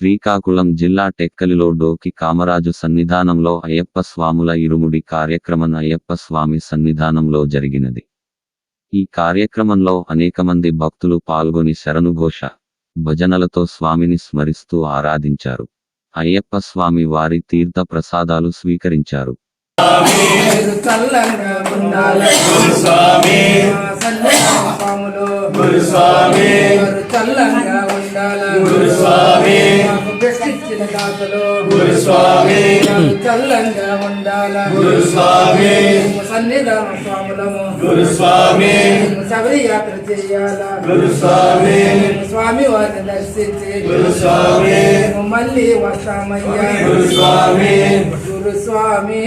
శ్రీకాకుళం జిల్లా టెక్కలిలో డోకి కామరాజు సన్నిధానంలో అయ్యప్ప స్వాముల ఇరుముడి కార్యక్రమం అయ్యప్ప స్వామి సన్నిధానంలో జరిగినది. ఈ కార్యక్రమంలో అనేక మంది భక్తులు పాల్గొని శరణుఘోష భజనలతో స్వామిని స్మరిస్తూ ఆరాధించారు. అయ్యప్ప స్వామి వారి తీర్థ ప్రసాదాలు స్వీకరించారు. స్వామి గురుస్వామి బెస్టిచ్చిన దాతలు. గురుస్వామి. చల్లంగా ఉండాలి. గురుస్వామి. సన్నిధాన స్వాములము. గురుస్వామి. శబరి యాత్ర చేయాలా. గురుస్వామి. స్వామి వారిని దర్శించి. గురుస్వామి. మళ్ళీ వస్తామయ్యా. గురుస్వామి. గురుస్వామి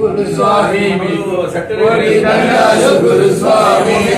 గురుస్వామి. కోటి దండాలు గురుస్వామి గురుస్వామి.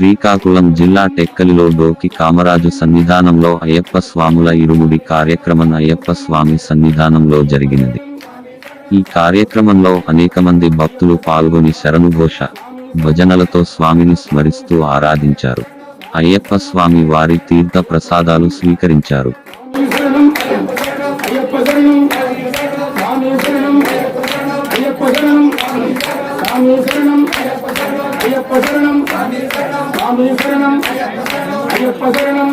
శ్రీకాకుళం జిల్లా టెక్కలిలో డోకి కామరాజు సన్నిధానంలో అయ్యప్ప స్వాముల ఇరుముడి కార్యక్రమం అయ్యప్ప స్వామి సన్నిధానంలో జరిగినది. ఈ కార్యక్రమంలో అనేక మంది భక్తులు పాల్గొని శరణుఘోష భజనలతో స్వామిని స్మరిస్తూ ఆరాధించారు. అయ్యప్ప స్వామి వారి తీర్థ ప్రసాదాలు స్వీకరించారు. అయ్యప్ప స్వామి శరణం అయ్యప్ప శరణం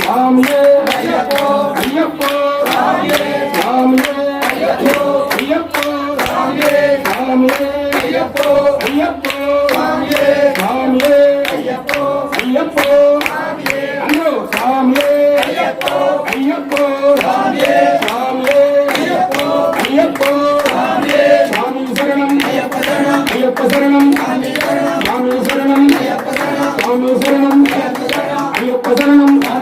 స్వామియే అయ్యప్ప అయ్యప్ప స్వామియే అయ్యప్ప స్వామియే స్వామియే అయ్యప్ప అయ్యప్ప స్వామియే స్వామియే అయ్యప్ప అయ్యప్ప అందరూ స్వామియే అయ్యప్ప అయ్యప్ప స్వామియే స్వామియే అయ్యప్ప అయ్యప్ప స్వామియే స్వామి శరణం అయ్యప్ప శరణం అయ్యప్ప శరణం స్వామి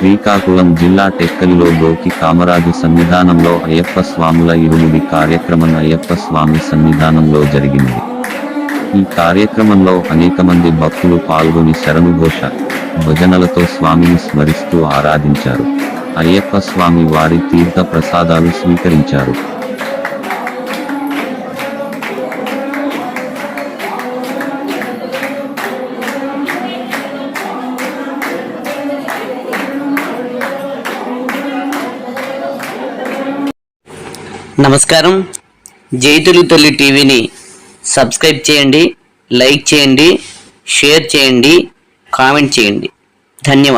శ్రీకాకుళం జిల్లా టెక్కలిలో దోకి కామరాజు సన్నిధానంలో అయ్యప్ప స్వాముల ఇరుముడి కార్యక్రమం అయ్యప్ప స్వామి సన్నిధానంలో జరిగింది. ఈ కార్యక్రమంలో అనేక మంది భక్తులు పాల్గొని శరణుఘోష భజనలతో స్వామిని స్మరిస్తూ ఆరాధించారు. అయ్యప్ప స్వామి వారి తీర్థ ప్రసాదాలు స్వీకరించారు. నమస్కారం. జైతులు తల్లి టీవీని సబ్స్క్రైబ్ చేయండి లైక్ చేయండి షేర్ చేయండి కామెంట్ చేయండి. ధన్యవాదాలు.